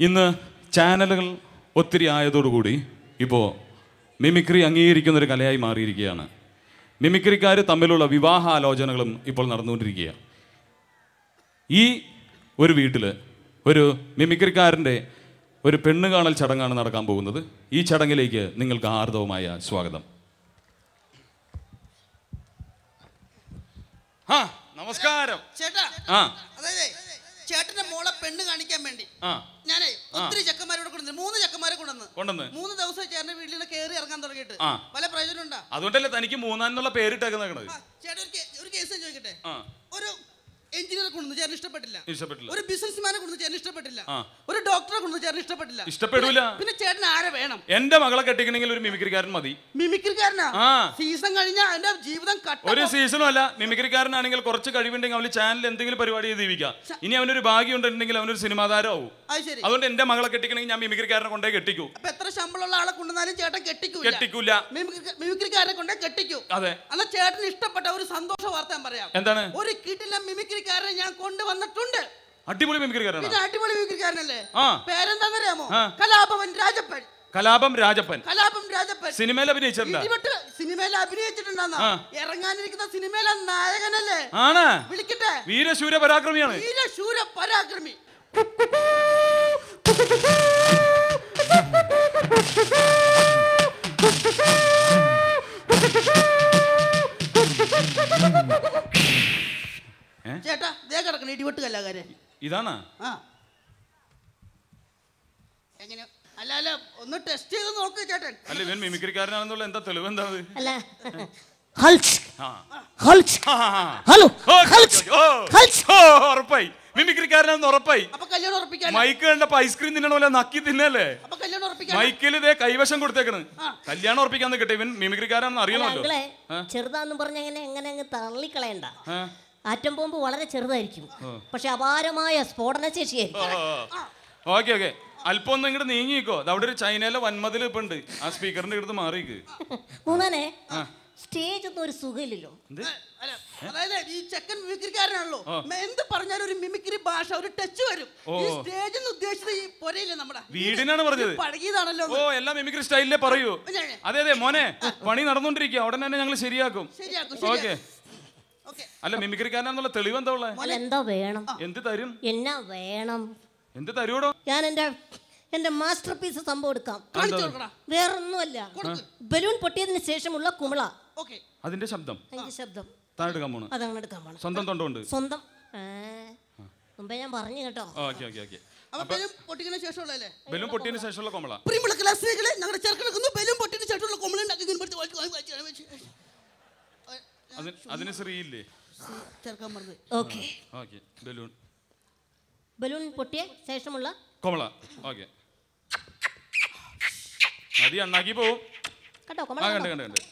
ഇന്ന് ചാനലുകൾ ഒത്തിരി ആയതോടുകൂടി ഇപ്പോൾ മിമിക്രി അംഗീകരിക്കുന്ന ഒരു കലയായി മാറിയിരിക്കുകയാണ്. മിമിക്രിക്കാർ തമ്മിലുള്ള വിവാഹാലോചനകളും ഇപ്പോൾ നടന്നുകൊണ്ടിരിക്കുകയാണ് ഈ ഒരു വീട്ടിൽ ഒരു മിമിക്രിക്കാരന്റെ ഒരു പെണ്ണ് കാണൽ ചടങ്ങാണ് നടക്കാൻ പോകുന്നത്. ഈ ചടങ്ങിലേക്ക് നിങ്ങൾക്ക് ആർദവമായ സ്വാഗതം. ആ നമസ്കാരം. ചേട്ടാ ആ. അതായത് ചേട്ടന്റെ മോളെ പെണ്ണ് കാണിക്കാൻ വേണ്ടി. ആ. ഞാനേ ഒത്തിരി ചെക്കന്മാരോട് കൊണ്ടുവന്നു മൂന്ന് ചെക്കന്മാരെ കൊണ്ടുവന്ന്. കൊണ്ടുവന്ന്. മൂന്ന് ദിവസം ചേട്ടന്റെ വീട്ടിൽ കയറി ഇറങ്ങാൻ തുടങ്ങിയിട്ട്. പല പ്രയോജനം ഉണ്ടാ അതുകൊണ്ടല്ലേ തനിക്ക് മൂന്നാന്നുള്ള പേരിട്ടേക്കുന്നത് ചേട്ടൻ ഒരു കേസ് ചോദിക്കട്ടെ? എഞ്ചിനീയറെ കൊണ്ട് ചേട്ടന് ഇഷ്ടപ്പെട്ടില്ല. ഇഷ്ടപ്പെട്ടില്ല. ഒരു ബിസിനസ്മാനെ കൊണ്ട് ചേട്ടന് ഇഷ്ടപ്പെട്ടില്ല. ഒരു ഡോക്ടറെ കൊണ്ട് ചേട്ടന് ഇഷ്ടപ്പെട്ടില്ല. ഇഷ്ടപ്പെടില്ല പിന്നെ- ചേട്ടൻ ആരെ വേണം? എന്റെ മകളെ കെട്ടിക്കണെങ്കിൽ ഒരു മിമിക്രിക്കാരൻ മതി. മിമിക്രിക്കാരനാ. സീസൺ കഴിഞ്ഞാൽ എന്റെ ജീവിതം ഒരു സീസണും അല്ല. മിമിക്രിക്കാരനാണെങ്കിൽ കുറച്ച് കഴിവുണ്ടെങ്കിൽ അവന് ചാനൽ എന്തെങ്കിലും പരിപാടി ചെയ്ത് ജീവിക്കാം. ഇനി അവനൊരു ഭാഗ്യം ഉണ്ടെങ്കിൽ അവനൊരു സിനിമാ താരമാവും അത് ശരി. അതുകൊണ്ട് എന്റെ മകളെ കെട്ടിക്കണെങ്കിൽ ഞാൻ മിമിക്രിക്കാരനെ കൊണ്ടേ കെട്ടിക്കൂ. അപ്പൊ എത്ര ശമ്പളമുള്ള ആളെ കൊണ്ടുവന്നാലും ചേട്ടൻ കെട്ടിക്കൂ കെട്ടിക്കൂല. മിമിക്രി- മിമിക്രിക്കാരനെ കൊണ്ടേ കെട്ടിക്കൂ. അതെ. അല്ല ചേട്ടന് ഇഷ്ടപ്പെട്ട ഒരു സന്തോഷ വാർത്ത ഞാൻ പറയാം. എന്താണ്? ഒരു കിട്ടില്ല മിമിക്രിക്കാരനെ ഞാൻ കൊണ്ടുവന്നിട്ടുണ്ട്. അടിപൊളി മിമിക്രിക്കാരനാണ് ഇത് അടിപൊളി മിമിക്രിക്കാരനല്ലേ? ആ. പേരെന്താന്നറിയാമോ. കലാഭവൻ രാജപ്പൻ. കലാപം രാജപ്പൻ. കലാപം രാജപ്പൻ. സിനിമയിൽ അഭിനയിച്ചിട്ടുണ്ട്? സിനിമയിൽ അഭിനയിച്ചിട്ടുണ്ടെന്നാ. ഇറങ്ങാനിരിക്കുന്ന സിനിമയിലെ നായകനല്ലേ? ആണ്. വിളിക്കട്ടെ. വീരശൂര പരാക്രമിയാണ്. വീരശൂര പരാക്രമി. ഏ? ചേട്ടാ ദേ കിടക്കണ ഇടിവെട്ട് കല്ലാകാരെ. ഇതാണ്? ആ. എങ്ങനെ? അല്ല അല്ല ഒന്ന് ടെസ്റ്റ് ചെയ്ത് നോക്ക് ചേട്ടൻ. അല്ല ഇവൻ മിമിക്രിക്കാരനാണെന്നുള്ള എന്താ തെളിവ്? അല്ല. ഹലോ ഉറപ്പായി. മിമിക്രിക്കാരനാണെന്ന് ഉറപ്പായി. മൈക്ക് കണ്ടപ്പോ ഐസ്ക്രീം തിന്നണ പോലെ നക്കി തിന്നല്ലേ? അപ്പൊ കല്യാണം ഉറപ്പിക്കാൻ മൈക്കിൽ ഇതേ കൈവശം കൊടുത്തേക്കണ്. കല്യാണം ഉറപ്പിക്കാൻ കിട്ടിയ ഇവൻ മിമിക്രിക്കാരാണെന്ന് അറിയണമല്ലോ. ചെറുതാന്ന് പറഞ്ഞ അങ്ങനെ എങ്ങനെ അങ്ങ് തള്ളിക്കളയണ്ട. ആ. ആറ്റം ബോംബ് വളരെ ചെറുതായിരിക്കും. പക്ഷെ അപാരമായ സ്ഫോടന ശേഷിയായിരിക്കും ഓക്കെ ഓക്കെ. അല്പം ഒന്ന് ഇങ്ങോട്ട് നീങ്ങിക്കോ. അവിടെ ഒരു ചൈനയിലെ വൻമതിൽ ഇപ്പൊ ഉണ്ട്. ആ സ്പീക്കറിന്റെ അടുത്ത് മാറിക്ക് മൂന്നാനെ സ്റ്റേജ് ഒന്നും ഒരു സുഖമില്ലല്ലോ. അല്ല, അതായത് ഈ ചെക്കൻ മിമിക്രിക്കാരനാണല്ലോ. എന്ത് പറഞ്ഞാലും ഒരു മിമിക്രി ഭാഷ ഒരു ടച്ച് വരും. ഈ സ്റ്റേജ് എന്ന് ഉദ്ദേശിച്ചത് ഈ പൊരയില്ലേ നമ്മുടെ? വീടിനാണ് പറഞ്ഞത്. പഴകിയതാണല്ലോ ഓ എല്ലാം മിമിക്രി സ്റ്റൈലിലേ പറയൂ. അതെ അതെ മോനെ പണി നടന്നുകൊണ്ടിരിക്കുക. ഉടനെ തന്നെ ഞങ്ങൾ ശരിയാക്കും ശരിയാക്കും. ഓക്കെ. അല്ല മിമിക്രിക്കാരനാന്നുള്ള തെളിവ് എന്താ ഉള്ളത് എന്താ വേണം? എന്ത് തരും? എന്നാ വേണം? എന്ത് തരൂടോ ഞാൻ എന്റെ എന്റെ മാസ്റ്റർ പീസ് സംഭവം എടുക്കാം. വേറൊന്നുമല്ല. ബലൂൺ പൊട്ടിയതിന് ശേഷമുള്ള കുമിള. ഓക്കെ. അതിന്റെ ശബ്ദം. അതിന്റെ ശബ്ദം. താഴെ എടുക്കാൻ പോണു. അതങ്ങനെ എടുക്കാൻ പോണം. സ്വന്തം തൊണ്ടുണ്ട് സ്വന്തം. മുമ്പേ ഞാൻ പറഞ്ഞു കേട്ടോ. Okay okay okay. അപ്പൊ ബലൂൺ പൊട്ടിയതിന് ശേഷമുള്ള കൊമള. ഞങ്ങളുടെ ചെറുക്കിടക്കുന്നു ബലൂൺ പൊട്ടിന് ശേഷമുള്ള കൊമള ഉണ്ടാക്കി അതിന് അതിന് ശ്രീയില്ലേ? ഓക്കെ. ഓക്കെ. ബലൂൺ. ബലൂൺ പൊട്ടിയ ശേഷമുള്ള കോമള. ഓക്കെ. നദി അണ്ണാക്കി പോവും. കേട്ടോ കോമള കണ്ട് കണ്ട്? കണ്ട്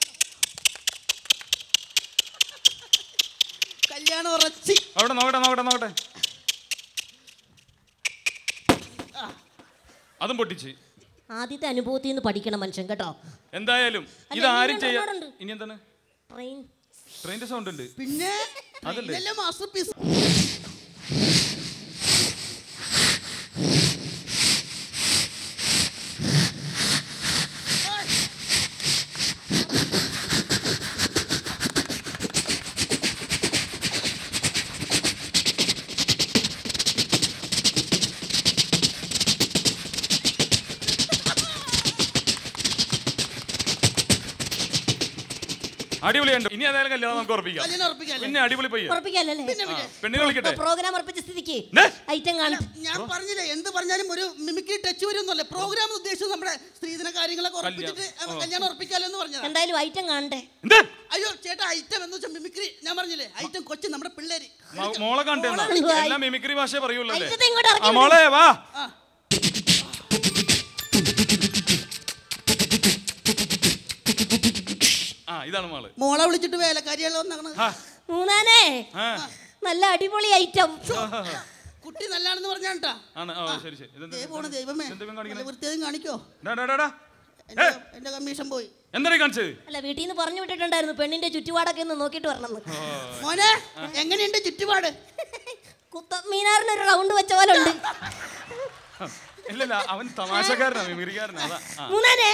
കല്യാണം ഉറച്ചി. അവിടെ നോക്കട്ടെ നോക്കട്ടെ നോക്കട്ടെ. അതും പൊട്ടിച്ച്. ആദ്യത്തെ അനുഭവത്തിൽ നിന്ന് പഠിക്കണം മനുഷ്യൻ കേട്ടോ. എന്തായാലും ഇത് ആരും ഇനി ചെയ്യാ ഇനി എന്താണ്? ട്രെയിൻ ട്രെയിനിന്റെ സൗണ്ട് ഉണ്ട് പിന്നെ അതല്ലേ? മാസ്റ്റർ പീസ് അടിപൊളിയുണ്ട് ഇനി അതായാലും കല്യാണം നമുക്ക് ഉറപ്പിക്കാം. കല്യാണം പിന്നെ അടിപൊളി പയ്യ ഉറപ്പിക്കാല്ലേ പിന്നെ പിന്നെ പെണ്ണിനെ വിളിക്കട്ടെ? പ്രോഗ്രാം ഉറപ്പിച്ച സ്ഥിതിക്ക്. ഐറ്റം കാണും ഞാൻ പറഞ്ഞില്ലേ എന്ത് പറഞ്ഞാലും ഒരു മിമിക്രി ടച്ച് വരുന്നല്ലേ പ്രോഗ്രാം ഉദ്ദേശിച്ചത് നമ്മുടെ സ്ത്രീധന കാര്യങ്ങളൊക്കെ ഉറപ്പിച്ചിട്ട് കല്യാണം. കല്യാണം ഉറപ്പിക്കാലോ എന്ന് പറഞ്ഞതാ. എന്തായാലും ഐറ്റം കാണണ്ടേ? എന്ത്? അയ്യോ ചേട്ടാ ഐറ്റം എന്ന് വെച്ചാൽ മിമിക്രി. ഞാൻ പറഞ്ഞില്ലേ ഐറ്റം കൊച്ചു നമ്മുടെ പിള്ളേര്. മ- മോളെ കണ്ടെന്നാ? മോളെ എല്ലാം മിമിക്രി ഭാഷ പറയൂല്ലേ ഐറ്റത്തെ ഇങ്ങോട്ട് ആ മോളെ വാ. ആ. ഇതാണ് മോൾ. മോളെ വിളിച്ചിട്ട് ആ, മൂന്നാനേ നല്ല അടിപൊളി ഐറ്റം. കുട്ടി നല്ലാണെന്ന് പറഞ്ഞാട്ടാ. ശരി ശരി. ദേ പോണ ദൈവമേ. വൃത്തിയായും കാണിക്കോ. ഡാ, ഡാ, ഡാ, ഡാ. എന്റെ കമ്മീഷൻ പോയി. എന്താണ് കാണിച്ചത്? അല്ല വീട്ടിൽ നിന്ന് പറഞ്ഞു വിട്ടിട്ടുണ്ടായിരുന്നു. പെണ്ണിന്റെ ചുറ്റുപാടൊക്കെ ഒന്ന് നോക്കിട്ട് വരണം മോനെ എങ്ങനെയുണ്ട് ചുറ്റുപാട്? കുത്ത മീനാറിന് ഒരു റൗണ്ട് വെച്ച പോലെ ഉണ്ട്. ഇല്ലല്ല അവൻ തമാശക്കാരനാ മിമിക്രിക്കാരനാ അതാ. ആ. മൂന്നാനെ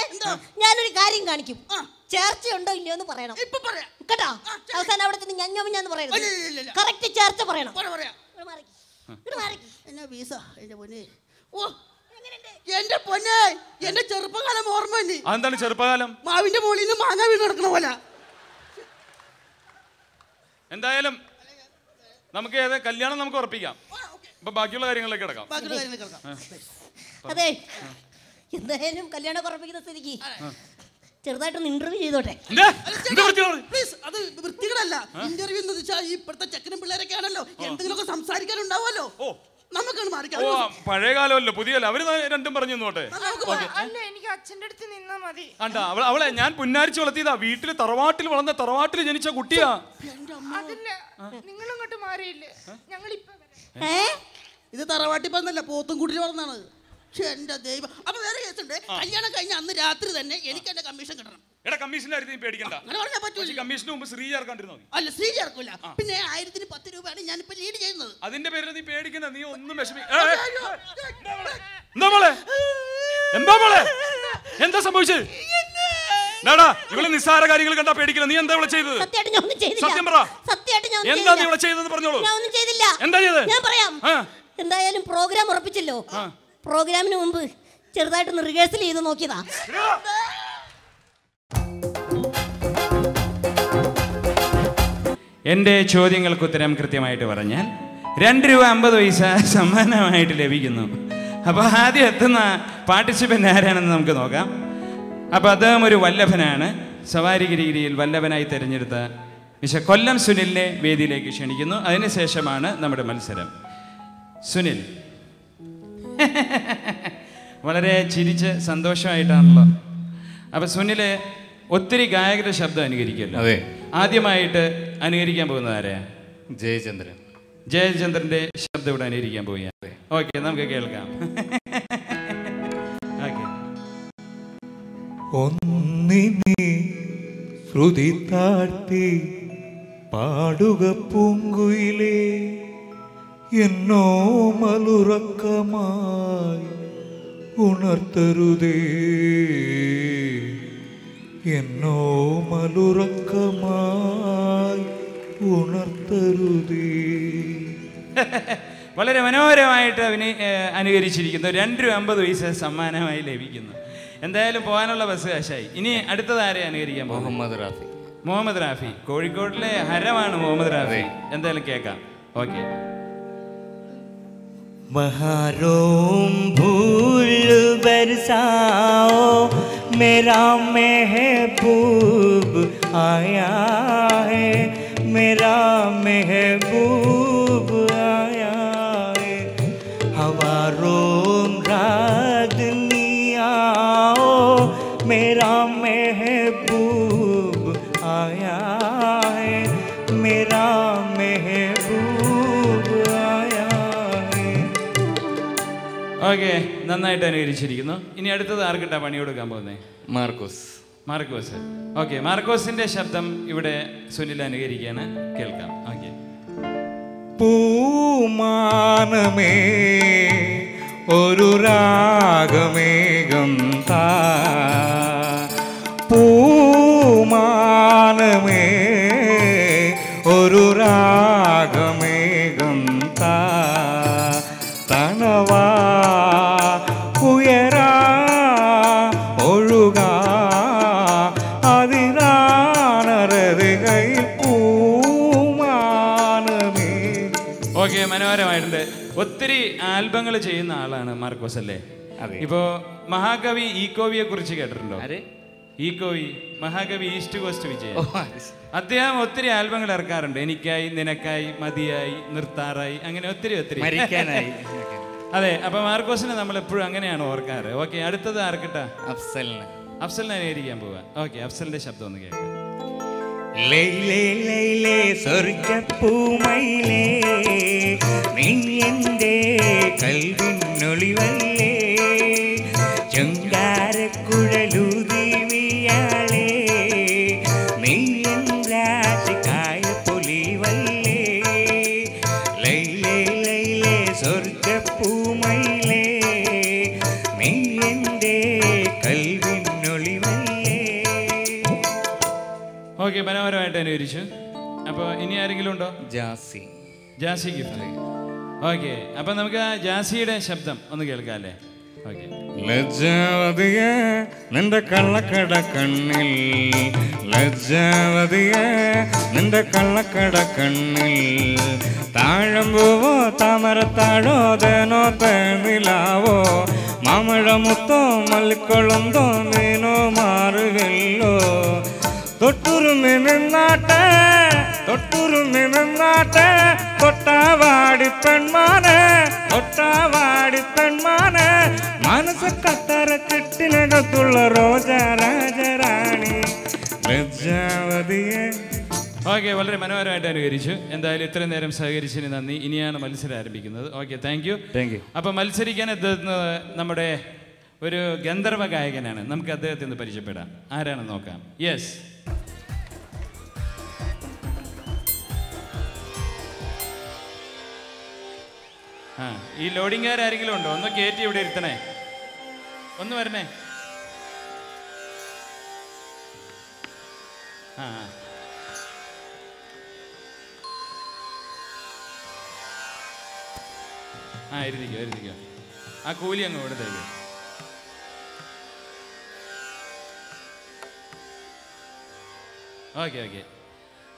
ഞാനൊരു കാര്യം കാണിക്കും. ആ. ചേർച്ച ഉണ്ടോ ഇല്ലയോ എന്ന് പറയണം. ഇപ്പൊ പറയാം. കേട്ടോ? അവസാനം അവിടെ ചെന്ന് ഞഞ്ഞമിഞ്ഞാന്ന് പറയരുത്. ഇല്ല, ഇല്ല, ഇല്ല, ഇല്ല. കറക്റ്റ് ചേർച്ച പറയണം. പറയാം പറയാം. ഇങ്ങട് മാറിക്ക്. ഇങ്ങട് മാറിക്ക്. എന്നാ വീസ എന്റെ പൊന്നെ. ഓ എന്റെ പൊന്നെ എന്റെ ചെറുപ്പകാലം ഓർമ്മ തന്നെ അതെന്താണ് ചെറുപ്പകാലം? മാവിന്റെ മുകളിൽ നിന്ന് മാങ്ങ വീണ് കിടക്കണ പോലെ. എന്തായാലും നമുക്ക് ഏത് കല്യാണം നമുക്ക് ഉറപ്പിക്കാം. അപ്പൊ ബാക്കിയുള്ള കാര്യങ്ങളിലേക്ക് കിടക്കാം. ബാക്കിയുള്ള കാര്യങ്ങൾ കിടക്കാം. അതെ. എന്തായാലും കല്യാണം കുറപ്പിക്കുന്ന സ്ഥിതിക്ക്. ചെറുതായിട്ടൊന്ന് ഇന്റർവ്യൂ ചെയ്തോട്ടെ. പ്ലീസ് അത് വൃത്തികളല്ല ഇന്റർവ്യൂ എന്ന് വെച്ചാൽ ഇപ്പഴത്തെ ചെക്കനും പിള്ളേരൊക്കെ ആണല്ലോ. എന്തെങ്കിലുമൊക്കെ സംസാരിക്കാനുണ്ടാവുമല്ലോ. ഓ. നമുക്കാണ് മാറിക്കാം ഓ പഴയ കാലമല്ലോ പുതിയല്ല? അവർ രണ്ടും പറഞ്ഞു നോട്ടെ അല്ല എനിക്ക് അച്ഛന്റെ അടുത്ത് നിന്നാ മതി. അവളെ അവളെ ഞാൻ പുന്നാരിച്ച് വളർത്തിയതാ. വീട്ടിൽ തറവാട്ടിൽ വളർന്ന തറവാട്ടിൽ ജനിച്ച കുട്ടിയാ. നിങ്ങൾ മാറിയില്ലേ. ഞങ്ങൾ ഇത് തറവാട്ടിൽ പറഞ്ഞല്ല പോത്തും കുട്ടിയിൽ വളർന്നാണ് പക്ഷെ എന്റെ ദൈവം. അപ്പൊ വേറെ കേസുണ്ട്. കല്യാണം കഴിഞ്ഞ അന്ന് രാത്രി തന്നെ എനിക്ക് എന്റെ കമ്മീഷൻ കിട്ടണം. എടാ കമ്മീഷന്റെ കാര്യത്തിൽ നീ പേടിക്കണ്ട. അങ്ങനെ പറഞ്ഞാൽ പക്ഷേ പറ്റൂല കമ്മീഷന് മുമ്പ് ശ്രീ ചേർക്കാണ്ടിരുന്നോ നീ അല്ല സ്ത്രീ ചേർക്കൂല. പിന്നെ ആയിരത്തിന് പത്ത് രൂപയാണ് ഞാനിപ്പോ ലീഡ് ചെയ്യുന്നത്. അതിന്റെ പേരിൽ നീ പേടിക്കണ്ട നീ ഒന്നും വിഷമി എന്താ മോളെ? എന്താ മോളെ? എന്താ സംഭവിച്ചത് ഡാടാ ഇവൾ നിസ്സാര കാര്യങ്ങൾ കണ്ടാ പേടിക്കില്ല. നീ എന്താ ഇവിടെ ചെയ്തത്? സത്യം പറ. ഞാൻ എന്താ നീ. ഇവിടെ ചെയ്തെന്ന് പറഞ്ഞോളൂ. എന്താ ചെയ്തത്? ഞാൻ പറയാം. എന്തായാലും പ്രോഗ്രാം ഉറപ്പിച്ചല്ലോ. പ്രോഗ്രാമിന് മുമ്പ് ചെറുതായിട്ടൊന്ന് റിഹേഴ്സൽ ചെയ്ത് നോക്കിയതാ. എന്റെ ചോദ്യങ്ങൾക്ക് ഉത്തരം കൃത്യമായിട്ട് പറഞ്ഞാൽ രണ്ട് രൂപ അമ്പത് പൈസ സമ്മാനമായിട്ട് ലഭിക്കുന്നു. അപ്പോൾ ആദ്യം എത്തുന്ന പാർട്ടിസിപ്പന്റ് ആരാണെന്ന് നമുക്ക് നോക്കാം. അപ്പോൾ അദ്ദേഹം ഒരു വല്ലഭനാണ്. സവാരിഗിരിയിൽ വല്ലഭനായി തിരഞ്ഞെടുത്ത മിശ കൊല്ലം സുനിലിനെ വേദിയിലേക്ക് ക്ഷണിക്കുന്നു. അതിനുശേഷമാണ് നമ്മുടെ മത്സരം. സുനിൽ വളരെ ചിരിച്ച് സന്തോഷമായിട്ടാണല്ലോ. അപ്പോൾ സുനിൽ ഒത്തിരി ഗായകരുടെ ശബ്ദം അനുകരിക്കുമല്ലോ. അതെ. ആദ്യമായിട്ട് അനുകരിക്കാൻ പോകുന്നത് ആരെയാ ജയചന്ദ്രൻ. ജയചന്ദ്രന്റെ ശബ്ദം ഇവിടെ അനുകരിക്കാൻ പോവുകയാണ്. ഓക്കെ നമുക്ക് കേൾക്കാം. ഓക്കെ. ഒന്നിനെ ശ്രുതി താഴ്ത്തി പാടുക പൂങ്കുയിലേ. എന്നോ മലുറക്കമായി ഉണർത്തരുതേ. എന്നോ മലുറക്കമായി ഉണർത്തരുതേ. വളരെ മനോഹരമായിട്ട് അവന് അനുകരിച്ചിരിക്കുന്നു. രണ്ട് രൂപ അമ്പത് പൈസ സമ്മാനമായി ലഭിക്കുന്നു. എന്തായാലും പോകാനുള്ള ബസ് കാശായി. ഇനി അടുത്തത് ആരെ അനുകരിക്കാൻ പോകും മുഹമ്മദ് റാഫി. മുഹമ്മദ് റാഫി. കോഴിക്കോട്ടിലെ ഹരമാണ് മുഹമ്മദ് റാഫി. എന്തായാലും കേൾക്കാം. ഓക്കെ. बहारों भूल बरसाओ मेरा महबूब आया है मेरा महबूब ഓക്കെ നന്നായിട്ട് അനുകരിച്ചിരിക്കുന്നു. ഇനി അടുത്തത് ആർക്കിട്ടാ പണി കൊടുക്കാൻ പോകുന്നത് മാർക്കോസ്. മാർക്കോസ്. ഓക്കെ മാർക്കോസിന്റെ ശബ്ദം ഇവിടെ സുനിൽ അനുകരിക്കാണ് കേൾക്കാം. ഓക്കെ. പൂമാനമേ ഒരു രാഗമേകം താ. ഒത്തിരി ആൽബങ്ങൾ ചെയ്യുന്ന ആളാണ് മാർക്കോസ് അല്ലേ. ഇപ്പോ മഹാകവി ഈക്കോവിയെ കുറിച്ച് കേട്ടിട്ടുണ്ടോ? ഈക്കോവി മഹാകവി ഈസ്റ്റ് കോസ്റ്റ് ശരി. അദ്ദേഹം ഒത്തിരി ആൽബങ്ങൾ ഇറക്കാറുണ്ട്. എനിക്കായി നിനക്കായി മതിയായി നിർത്താറായി അങ്ങനെ ഒത്തിരി ഒത്തിരി. അതെ അപ്പൊ മാർക്കോസിനെ നമ്മൾ എപ്പോഴും അങ്ങനെയാണ് ഓർക്കാറ്. ഓക്കെ അടുത്തത് ആർക്കിട്ടാ? അഫ്സലിന്. അഫ്സലിനെ അനുകരിക്കാൻ പോവാ. ഓക്കെ അഫ്സലിന്റെ ശബ്ദം ഒന്ന് കേൾക്കാം. ലൈലേ ലൈലേ സ്വർഗപ്പൂമയിലേ നീ നൽവിനൊളിവല്ലേ ചുങ്കാരക്കുഴലൂതി വീയാളേ മനോഹരമായിട്ട് അനുകരിച്ചു. അപ്പോൾ ഇനി ആരെങ്കിലും ഉണ്ടോ? ജാസി. ജാസി ഗിഫ്റ്റ്. ഓക്കെ അപ്പൊ നമുക്ക് ജാസിയുടെ ശബ്ദം ഒന്ന് കേൾക്കാം അല്ലേ ഓക്കെ ലജ്ജാവതിയെ നിന്റെ കള്ളക്കട കണ്ണിൽ. ലജ്ജാവതിയെ നിന്റെ കള്ളക്കട കണ്ണിൽ. താഴമ്പൂവോ താമരത്താഴോ തേനോ തേനിലാവോ. മാമഴമുത്തോ മല്ലിക്കൊളുന്തോ മീനോ മാറുകല്ലോ. തൊട്ടുരുമി നിന്നാട്ടെ തൊട്ടുരുമി നിന്നാട്ടെ തൊട്ടാവാടി പെൺമാനെ തൊട്ടാവാടി പെൺമാനെ. മനസ്സ് കത്തറ കെട്ടിനകത്തുള്ള റോജ രാജറാണി ലജ്ജാവതിയെ. ഓക്കെ വളരെ മനോഹരമായിട്ട് അനുകരിച്ചു. എന്തായാലും ഇത്രയും നേരം സഹകരിച്ചതിന് നന്ദി. ഇനിയാണ് മത്സരം ആരംഭിക്കുന്നത്. Okay thank you thank you അപ്പോൾ മത്സരിക്കാൻ എത്തുന്നത് നമ്മുടെ ഒരു ഗന്ധർവ ഗായകനാണ്. നമുക്ക് അദ്ദേഹത്തെ ഒന്ന് പരിചയപ്പെടാം. ആരാണെന്ന് നോക്കാം. യെസ് ഈ ലോഡിംഗുകാരെങ്കിലും ഉണ്ടോ? ഒന്ന് കയറ്റി ഇവിടെ ഇരുത്തണേ. ഒന്ന് വരണേ. ആ ആ. ഇരുത്തിക്കോ ആ കൂലി അങ്ങ് കൊടുത്തേക്ക്. Okay okay.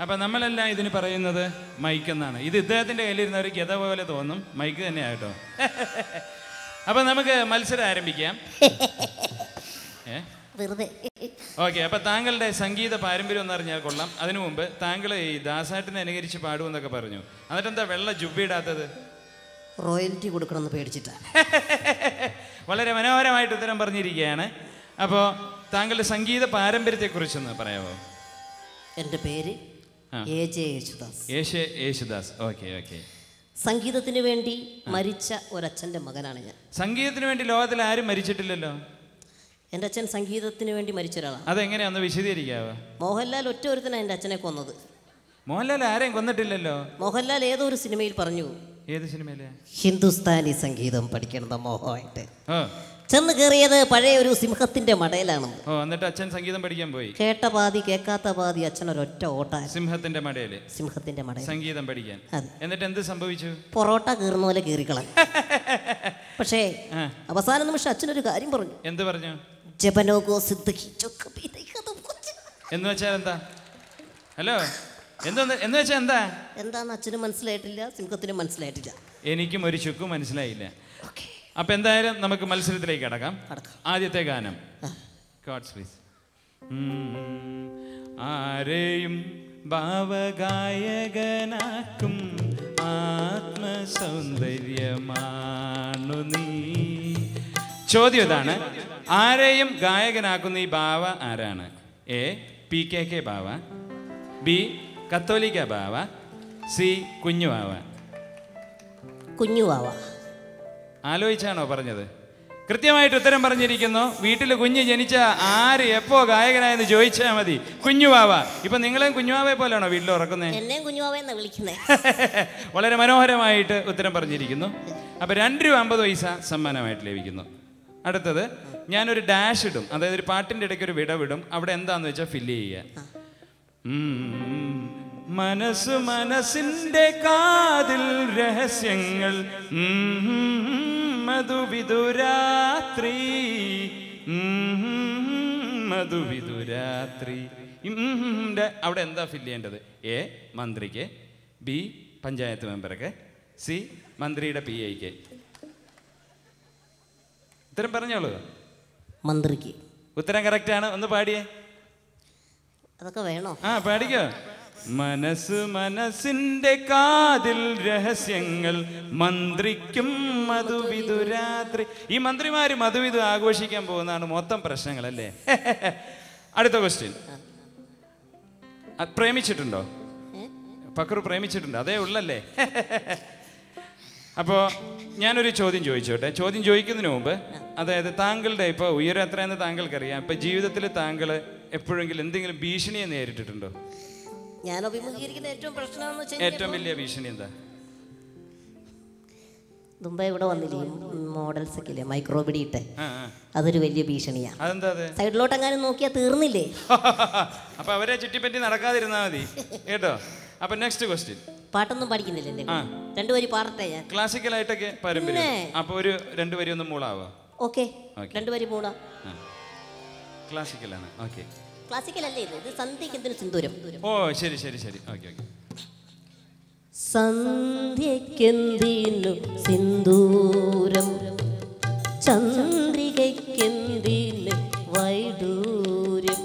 അപ്പം നമ്മളെല്ലാം ഇതിന് പറയുന്നത് മൈക്ക് എന്നാണ്. ഇത് ഇദ്ദേഹത്തിന്റെ കയ്യിലിരുന്ന ഒരു ഗത പോലെ തോന്നും. മൈക്ക് കേട്ടോ അപ്പം നമുക്ക് മത്സരം ആരംഭിക്കാം. ഏ? വെറുതെ. ഓക്കെ അപ്പം താങ്കളുടെ സംഗീത പാരമ്പര്യം എന്ന് അറിഞ്ഞാൽ കൊള്ളാം. അതിനു മുമ്പ് താങ്കൾ ഈ ദാസാട്ടിനെ അനുകരിച്ച് പാടുമെന്നൊക്കെ പറഞ്ഞു. എന്നിട്ട് എന്താ വെള്ള ജുബിയിടാത്തത് റോയൽറ്റി കൊടുക്കണമെന്ന് പേടിച്ചിട്ടാ. വളരെ മനോഹരമായിട്ട് ഉത്തരം പറഞ്ഞിരിക്കുകയാണ്. അപ്പോൾ താങ്കളുടെ സംഗീത പാരമ്പര്യത്തെക്കുറിച്ചൊന്ന് പറയാമോ എന്റെ പേര്. A J Yesudas. Yesu Yesudas. Okay okay. സംഗീതത്തിന് വേണ്ടി മരിച്ച ഒരച്ഛന്റെ മകനാണ് ഞാൻ. സംഗീതത്തിന് വേണ്ടി ലോകത്തിൽ ആരും മരിച്ചിട്ടില്ലല്ലോ? എന്റെ അച്ഛൻ സംഗീതത്തിന് വേണ്ടി മരിച്ച ഒരാളാണ് അതെങ്ങനെയാന്ന് വിശദീകരിക്കാവോ? മോഹൻലാൽ ഒറ്റ ഒരുത്തനാണ് എന്റെ അച്ഛനെ കൊന്നത്. മോഹൻലാൽ ആരെയും കൊന്നിട്ടില്ലല്ലോ? മോഹൻലാൽ ഏതോ ഒരു സിനിമയിൽ പറഞ്ഞു. ഏത് സിനിമയിലെ? ഹിന്ദുസ്ഥാനി സംഗീതം പഠിക്കണമെന്ന മോഹമായിട്ട് ചെന്ന് കയറിയത് പഴയ ഒരു സിംഹത്തിന്റെ മടയിലാണ്. ഓ എന്നിട്ട് അച്ഛൻ സംഗീതം പഠിക്കാൻ പോയി. കേട്ട പാതി കേൾക്കാത്ത പാതി അച്ഛൻ ഒരൊറ്റ ഓട്ട. സിംഹത്തിന്റെ മടയിൽ. സിംഹത്തിന്റെ മടയിൽ സംഗീതം പഠിക്കാൻ. എന്നിട്ട് എന്ത് സംഭവിച്ചു? പൊറോട്ട കീറുന്ന പോലെ കീറിക്കളാം പക്ഷേ. അവസാന നിമിഷം അച്ഛനൊരു കാര്യം പറഞ്ഞു. എന്ത് പറഞ്ഞു? ജപനോഗോ. എന്ന് വെച്ചാൽ എന്താ? ഹലോ എന്താ എന്ന് വെച്ചാൽ എന്താ? എന്താന്ന് അച്ഛനും മനസ്സിലായിട്ടില്ല സിംഹത്തിനും മനസ്സിലായിട്ടില്ല. എനിക്കും ഒരു ചുക്കും മനസ്സിലായില്ല. അപ്പൊ എന്തായാലും നമുക്ക് മത്സരത്തിലേക്ക് കടക്കാം. ആദ്യത്തെ ഗാനം. ഗോഡ്സ് പ്ലീസ് ആരെയും ഭാവഗായകനാക്കും. ആത്മസൗന്ദര്യമാണു നീ. ചോദ്യം ഇതാണ്. ആരെയും ഗായകനാക്കുന്ന ഈ ഭാവ ആരാണ്? A P K K Bava B കത്തോലിക്ക ബാവ സി കുഞ്ഞു ബാവ കുഞ്ഞു വാവ ആലോചിച്ചാണോ പറഞ്ഞത്? കൃത്യമായിട്ട് ഉത്തരം പറഞ്ഞിരിക്കുന്നു. വീട്ടിൽ കുഞ്ഞ് ജനിച്ച ആര് എപ്പോ ഗായകനായെന്ന് ചോദിച്ചാൽ മതി. കുഞ്ഞുവാവ. ഇപ്പൊ നിങ്ങളെയും കുഞ്ഞുവാവയെ പോലെയാണോ വീട്ടിൽ ഉറക്കുന്നത് വിളിക്കുന്നത് വളരെ മനോഹരമായിട്ട് ഉത്തരം പറഞ്ഞിരിക്കുന്നു. അപ്പൊ രണ്ട് രൂപ അമ്പത് പൈസ സമ്മാനമായിട്ട് ലഭിക്കുന്നു. അടുത്തത് ഞാനൊരു ഡാഷ് ഇടും. അതായത് ഒരു പാട്ടിന്റെ ഇടയ്ക്ക് ഒരു വിടവിടും അവിടെ എന്താന്ന് വെച്ചാൽ ഫില്ല് ചെയ്യുക. മനസ്സ് മനസ്സിന്റെ കാതിൽ രഹസ്യങ്ങൾ. ഉം. ന്റെ അവിടെ എന്താ ഫില്ല് ചെയ്യേണ്ടത്? എ മന്ത്രിക്ക്. ബി പഞ്ചായത്ത് മെമ്പർക്ക്. സി മന്ത്രിയുടെ പി ഐക്ക് ഉത്തരം പറഞ്ഞോളൂ. മന്ത്രിക്ക്. ഉത്തരം കറക്റ്റാണ് ഒന്ന് പാടിയേ. അതൊക്കെ വേണോ? ആ പാടിക്കോ. മനസ്സ് മനസ്സിന്റെ കാതിൽ രഹസ്യങ്ങൾ മന്ത്രിക്കും മധുവിധുരാത്രി ഈ മന്ത്രിമാര് മധുവിധു ആഘോഷിക്കാൻ പോകുന്നതാണ് മൊത്തം പ്രശ്നങ്ങൾ അല്ലേ അടുത്ത ക്വസ്റ്റ്യൻ പ്രേമിച്ചിട്ടുണ്ടോ? പക്രു പ്രേമിച്ചിട്ടുണ്ട് അതേ ഉള്ളല്ലേ? അപ്പോൾ ഞാനൊരു ചോദ്യം ചോദിച്ചോട്ടെ. ചോദ്യം ചോദിക്കുന്നതിന് മുമ്പ് അതായത് താങ്കളുടെ ഇപ്പോൾ ഉയരം എത്രയെന്ന് താങ്കൾക്കറിയാം. ഇപ്പം ജീവിതത്തിൽ താങ്കൾ എപ്പോഴെങ്കിലും എന്തെങ്കിലും ഭീഷണിയെ നേരിട്ടിട്ടുണ്ടോ? ഞാൻ അഭിമുഖീകരിക്കുന്ന ഏറ്റവും പ്രശ്നമെന്ന് വെച്ചാൽ ഏറ്റവും വലിയ ഭീഷണി എന്താ? മുമ്പേ ഇവിടെ വന്നില്ലേ? മോഡൽസ് ഒക്കെ ഇല്ലേ? മൈക്രോബിഡി ഇട്ട്. അതൊരു വലിയ ഭീഷണിയാ. അതെന്താ അങ്ങനെ നോക്കിയാ തീർന്നില്ലേ? അപ്പൊ അവരെ ചുറ്റിപ്പറ്റി നടക്കാതിരുന്നാ മതി. കേട്ടോ? അപ്പൊ നെക്സ്റ്റ് ക്വസ്റ്റ്യൻ പാട്ടൊന്നും പഠിക്കുന്നില്ല എന്റെ ആ. രണ്ടുപേര് പാടട്ടെ ഞാൻ? ക്ലാസിക്കൽ ആയിട്ടൊക്കെ പാരമ്പര്യം. അപ്പൊ ഒരു രണ്ടുപേരും ഒന്ന് മൂളാവോ? ഓക്കെ. രണ്ടുപേര് മൂടാ. ക്ലാസിക്കലാണ് ഓക്കെ ക്ലാസിക്കൽ അല്ലേ ഇത് സന്ധ്യക്ക് എന്തിനു സിന്ദൂരം? ഓ ശരി ശരി ശരി. Okay okay. സന്ധ്യക്കെന്തിനു സിന്ദൂരം? ചന്ദ്രികയ്ക്കെന്തിന് വൈഡൂര്യം?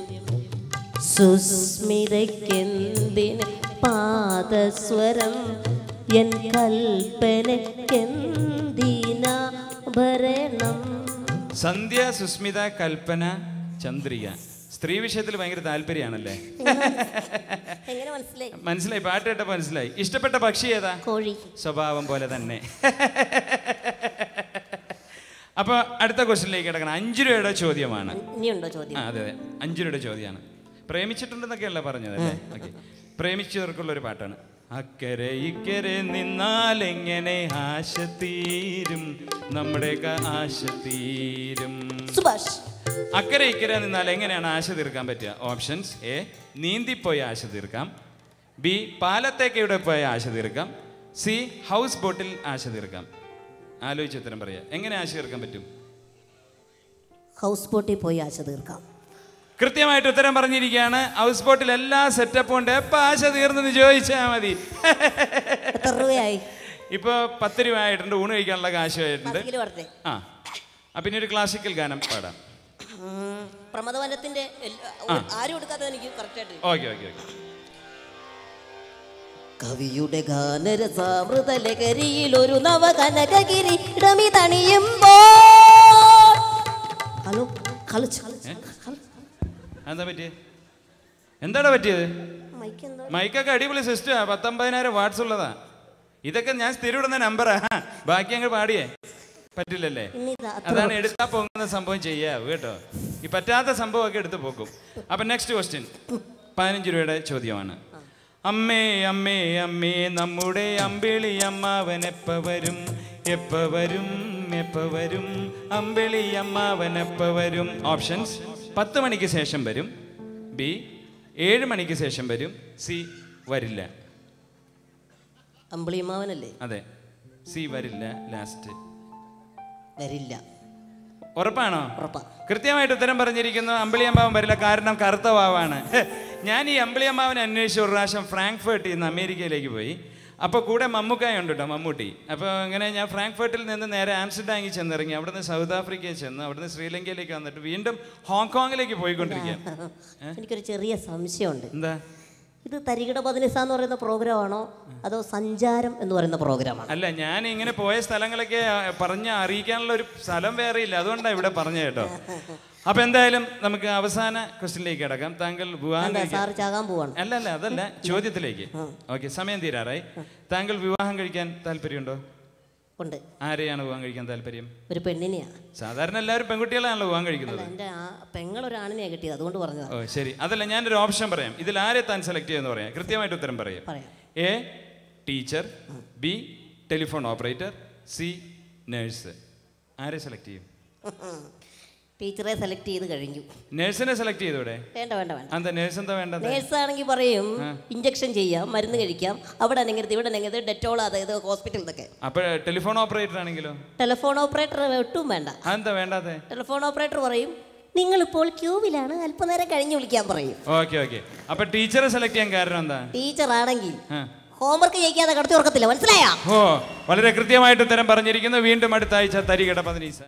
സുസ്മിതയ്ക്കെന്തിന് പാദസ്വരം? എൻ കൽപ്പനയ്ക്കെന്തിനാഭരണം സന്ധ്യ സുസ്മിത കൽപ്പന ചന്ദ്രിക. സ്ത്രീ വിഷയത്തിൽ ഭയങ്കര താല്പര്യമാണല്ലേ? മനസ്സിലായി? പാട്ട് കേട്ട മനസ്സിലായി. ഇഷ്ടപ്പെട്ട പക്ഷി ഏതാ? കോഴി. സ്വഭാവം പോലെ തന്നെ. അപ്പൊ അടുത്ത ക്വസ്റ്റിനിലേക്ക് കിടക്കണം. അഞ്ചു രൂപയുടെ ചോദ്യമാണ് അതെ അതെ. അഞ്ചു രൂപയുടെ ചോദ്യമാണ്. പ്രേമിച്ചിട്ടുണ്ടെന്നൊക്കെയല്ല പറഞ്ഞതല്ലേ ഓക്കെ. പ്രേമിച്ചവർക്കുള്ള ഒരു പാട്ടാണ്. അക്കരെ ഇക്കരെ നിന്നാൽ എങ്ങനെ ആശ തീരും? നമ്മുടെയൊക്കെ ആശ തീരും. സുഭാഷ്. അക്കരെ ഇക്കരെ നിന്നാൽ എങ്ങനെയാണ് ആശ തീർക്കാൻ പറ്റുക? ഓപ്ഷൻസ് എ നീന്തിപ്പോയി ആശ തീർക്കാം. ബി പാലത്തേക്കയുടെ പോയി ആശ തീർക്കാം. സി ഹൗസ് ബോട്ടിൽ ആശ തീർക്കാം. ആലോചിച്ച് ഉത്തരം പറയാ. എങ്ങനെ ആശ തീർക്കാൻ പറ്റും? ഹൗസ് ബോട്ടിൽ പോയി ആശ തീർക്കാം. കൃത്യമായിട്ട് ഉത്തരം പറഞ്ഞിരിക്കുകയാണ്. ഹൗസ് ബോട്ടിൽ എല്ലാ സെറ്റപ്പും ഉണ്ട്. എപ്പോൾ ആശ തീർന്നെന്ന് ചോദിച്ചാൽ മതി. ഇപ്പോൾ പത്ത് രൂപ ആയിട്ടുണ്ട്. ഊണ് കഴിക്കാനുള്ള കാശ് ആയിട്ടുണ്ട്. ആ പിന്നെ ഒരു ക്ലാസിക്കൽ ഗാനം പാടാം. പ്രമദവനത്തിന്റെ ആരും എടുക്കാതെ എനിക്ക് കറക്റ്റായിട്ട് ഓക്കെ ഓക്കെ ഓക്കെ. കവിയുടെ ഗാനരസാമൃത ലഹരിയിൽ ഒരു നവകനകഗിരി ഇടമി തണിയുമ്പോൾ. ഹലോ കളിച്ചു എന്താ പറ്റിയത് എന്താണ് പറ്റിയത്? മൈക്ക് മൈക്കൊക്കെ അടിപൊളി സിസ്റ്റാ പത്തൊമ്പതിനായിരം വാട്സ് ഉള്ളതാ. ഇതൊക്കെ ഞാൻ സ്ഥിരം ഇടുന്ന നമ്പറാ ബാക്കി അങ്ങ് പാടിയേ. പറ്റില്ലല്ലേ? അതാണ് എടുത്താ പോകുന്ന സംഭവം ചെയ്യാവൂ കേട്ടോ? ഈ പറ്റാത്ത സംഭവമൊക്കെ എടുത്തു പോകും. അപ്പൊ നെക്സ്റ്റ് ക്വസ്റ്റ്യൻ പതിനഞ്ച് രൂപയുടെ ചോദ്യമാണ്. അമ്മേ അമ്മേ അമ്മേ നമ്മുടെ അമ്പിളി അമ്മാവൻ എപ്പ വരും? എപ്പ വരും? എപ്പ വരും? അമ്പിളി അമ്മാവൻ എപ്പ വരും? ഓപ്ഷൻസ് പത്ത് മണിക്ക് ശേഷം വരും. ബി ഏഴ് മണിക്ക് ശേഷം വരും. സി വരില്ല. അമ്പിളി അമ്മാവനല്ലേ? അതെ. സി വരില്ല. ലാസ്റ്റ് വരില്ല. ഉറപ്പാണോ? ഉറപ്പാ. കൃത്യമായിട്ട് ഉത്തരം പറഞ്ഞിരിക്കുന്നു അമ്പിളിയമ്മാവൻ വരില്ല. കാരണം കറുത്ത വാവാണ്. ഞാൻ ഈ അമ്പിളിയമ്മാവനെ അന്വേഷിച്ച ഒരു പ്രാവശ്യം ഫ്രാങ്ക്ഫർട്ടിൽ നിന്ന് അമേരിക്കയിലേക്ക് പോയി. അപ്പോൾ കൂടെ മമ്മൂക്കായ ഉണ്ട് കേട്ടോ മമ്മൂട്ടി. അപ്പോൾ അങ്ങനെ ഞാൻ ഫ്രാങ്ക്ഫർട്ടിൽ നിന്ന് നേരെ ആംസ്റ്റർഡാമിൽ ചെന്നിറങ്ങി അവിടുന്ന് സൗത്ത് ആഫ്രിക്കയിൽ ചെന്ന് അവിടുന്ന് ശ്രീലങ്കയിലേക്ക് വന്നിട്ട് വീണ്ടും ഹോങ്കോങ്ങിലേക്ക് പോയിക്കൊണ്ടിരിക്കുകയാണ്. എനിക്കൊരു ചെറിയ സംശയമുണ്ട്. എന്താ? ഇത് തരികിട പതിനിസ എന്ന് പറയുന്ന പ്രോഗ്രാമാണോ അതോ സഞ്ചാരം എന്ന് പറയുന്ന പ്രോഗ്രാമാണോ അല്ല ഞാൻ ഇങ്ങനെ പോയ സ്ഥലങ്ങളൊക്കെ പറഞ്ഞ് അറിയിക്കാനുള്ള ഒരു സ്ഥലം വേറെ ഇല്ല. അതുകൊണ്ടാണ് ഇവിടെ പറഞ്ഞു കേട്ടോ. അപ്പൊ എന്തായാലും നമുക്ക് അവസാന ക്വസ്റ്റിനിലേക്ക് കിടക്കാം. താങ്കൾ ചാകാൻ പോവാണ്. അല്ല അല്ല അതല്ല ചോദ്യത്തിലേക്ക്. ഓക്കെ സമയം തീരാറായി. താങ്കൾ വിവാഹം കഴിക്കാൻ താല്പര്യമുണ്ടോ? ഉണ്ട്. ആരെയാണ് വിവാഹം കഴിക്കാൻ താല്പര്യം? ഒരു പെണ്ണിനെയാ. സാധാരണ എല്ലാവരും പെൺകുട്ടികളാണല്ലോ വിവാഹം കഴിക്കുന്നത്. എന്റെ ആ പെങ്ങളൊരാണിനെയാ കിട്ടിയത് അതുകൊണ്ട് പറഞ്ഞത്. ഓ ശരി. അതല്ല ഞാനൊരു ഓപ്ഷൻ പറയാം. ഇതിൽ ആരെ താൻ സെലക്ട് ചെയ്യുമെന്ന് പറയാം. കൃത്യമായിട്ട് ഉത്തരം പറയാം. A teacher B telephone operator C nurse. ആരെ സെലക്ട് ചെയ്യും? ടീച്ചറെ സെലക്ട് ചെയ്ത് കഴിഞ്ഞു. നേഴ്സിനെ സെലക്ട് ചെയ്തൂടെ? വേണ്ട വേണ്ട വേണ്ട. എന്താ നേഴ്സ് എന്താ വേണ്ട നേഴ്സ് ആണെങ്കിൽ പറയും ഇഞ്ചക്ഷൻ ചെയ്യാം മരുന്ന് കഴിക്കാം അവിടെ അനങ്ങരുത് ഇവിടെ അനങ്ങരുത് ഡെറ്റോൾ അതായത് ഹോസ്പിറ്റൽ ഇതൊക്കെ. അപ്പൊ ടെലിഫോൺ ഓപ്പറേറ്റർ ആണെങ്കിലോ? ടെലിഫോൺ ഓപ്പറേറ്റർ ഒട്ടും വേണ്ട. എന്താ വേണ്ടാതെ ടെലിഫോൺ ഓപ്പറേറ്റർ പറയും നിങ്ങൾ ഇപ്പോൾ ക്യൂവിലാണ് അല്പനേരം കഴിഞ്ഞ് വിളിക്കാൻ പറയും. ഓക്കെ ഓക്കെ അപ്പൊ ടീച്ചറെ സെലക്ട് ചെയ്യാൻ കാരണം എന്താ? ടീച്ചർ ആണെങ്കിൽ. ഹോംവർക്ക് ചെയ്യിക്കാതെ കടത്തി ഉറക്കത്തില്ല മനസ്സിലായോ? ഓ വളരെ കൃത്യമായിട്ട് ഉത്തരം പറഞ്ഞിരിക്കുന്നു. വീണ്ടും അടുത്ത ആഴ്ച തരികട പതിനീസ